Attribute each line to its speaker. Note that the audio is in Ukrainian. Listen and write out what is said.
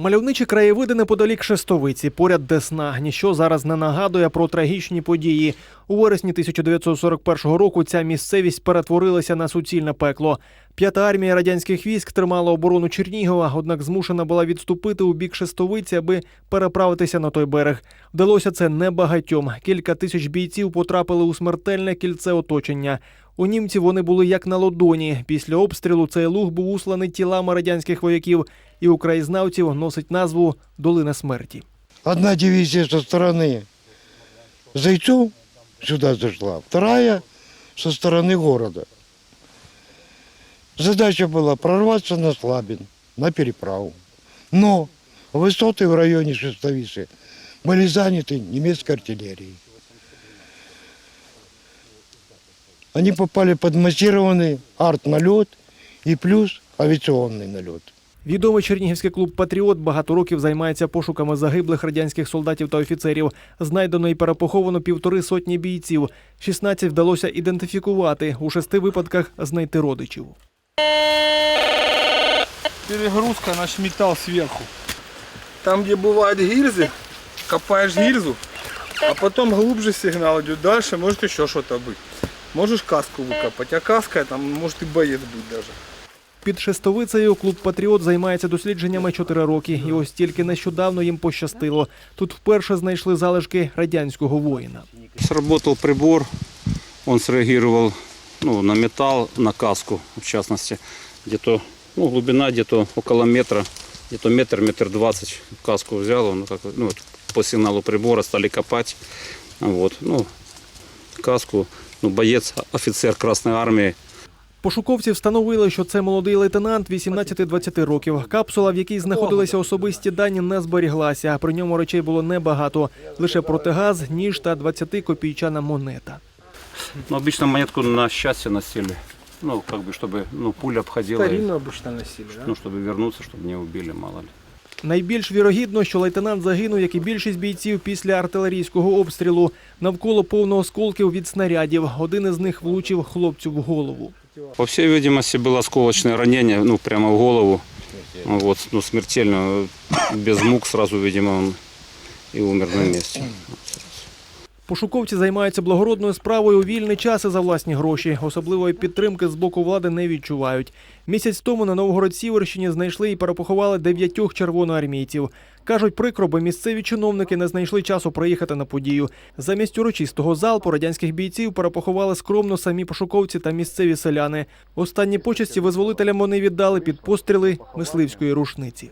Speaker 1: Мальовничі краєвиди неподалік Шестовиці, поряд Десна. Ніщо зараз не нагадує про трагічні події. У вересні 1941 року ця місцевість перетворилася на суцільне пекло. П'ята армія радянських військ тримала оборону Чернігова, однак змушена була відступити у бік Шестовиці, аби переправитися на той берег. Вдалося це небагатьом. Кілька тисяч бійців потрапили у смертельне кільце оточення. У німців вони були як на ладоні. Після обстрілу цей луг був усланий тілами радянських вояків, і у краєзнавців носить назву Долина смерті.
Speaker 2: Одна дивизия со стороны Зайцов сюда зашла, вторая со стороны города. Задача была прорваться на Слабин, на переправу. Но высоты в районе Шестовицы были заняты немецкой артиллерией. Они попали под массированный арт-налет и плюс авиационный налет.
Speaker 1: Відомий чернігівський клуб Патріот багато років займається пошуками загиблих радянських солдатів та офіцерів. Знайдено і перепоховано півтори сотні бійців. 16 вдалося ідентифікувати. У шести випадках знайти родичів.
Speaker 3: Перегрузка наш металл сверху. Там, где бывают гильзы, копаешь гильзу, а потом глубже сигнал идет дальше, может еще что-то быть. Можешь каску выкопать, а каска там может и боец быть даже.
Speaker 1: Під Шестовицею клуб Патріот займається дослідженнями 4 роки. І ось тільки нещодавно їм пощастило. Тут вперше знайшли залишки радянського воїна.
Speaker 4: Сработал прибор, он среагировал ну, на металл, на каску, в частности. Где-то ну, глубина где-то около метра, где-то метр, метр двадцать. Каску взял, он как, ну, по сигналу прибора стали копать. Вот, ну, каску, ну, боец, офицер Красной Армии,
Speaker 1: Пошуковці встановили, що це молодий лейтенант 18-20 років. Капсула, в якій знаходилися особисті дані, не зберіглася. При ньому речей було небагато. Лише протигаз, ніж та 20-копійчана монета.
Speaker 4: Ну, обычно монетку на счастье носили. Ну, как бы, чтобы ну, пуля обходила, и,
Speaker 3: Старину обычно носили, да?
Speaker 4: ну, чтобы вернуться, чтобы не убили, мало ли.
Speaker 1: Найбільш вірогідно, що лейтенант загинув, як і більшість бійців після артилерійського обстрілу. Навколо повно осколків від снарядів. Один із них влучив хлопцю в голову.
Speaker 4: По всій видимості було осколочне ранення, ну, прямо в голову. Вот, ну, смертельно, без мук сразу, видимо, он и умер на месте.
Speaker 1: Пошуковці займаються благородною справою у вільний час і за власні гроші. Особливої підтримки з боку влади не відчувають. Місяць тому на Новгород-Сіверщині знайшли і перепоховали дев'ятьох червоноармійців. Кажуть, прикро, бо місцеві чиновники не знайшли часу приїхати на подію. Замість урочистого залпу радянських бійців перепоховали скромно самі пошуковці та місцеві селяни. Останні почесті визволителям вони віддали під постріли мисливської рушниці.